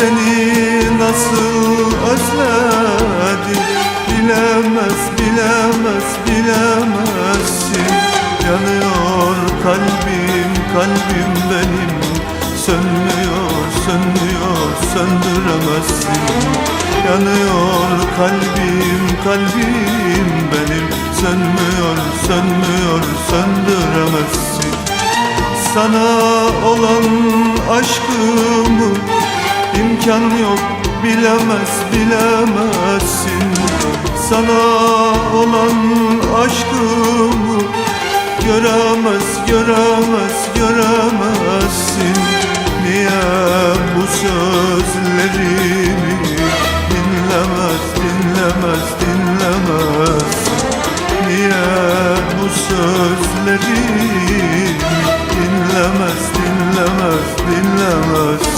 seni nasıl özledim Bilemez, bilemez, bilemezsin. Yanıyor kalbim, kalbim benim. Sönmüyor, sönmüyor, söndüremezsin. Yanıyor kalbim, kalbim benim. Sönmüyor, sönmüyor, söndüremezsin. Sana olan aşkımı imkan yok. Bilemez bilemezsin. Sana olan aşkımı göremez göremez göremezsin. Niye bu sözlerimi dinlemez dinlemez dinlemez? Niye bu sözlerimi dinlemez dinlemez dinlemez?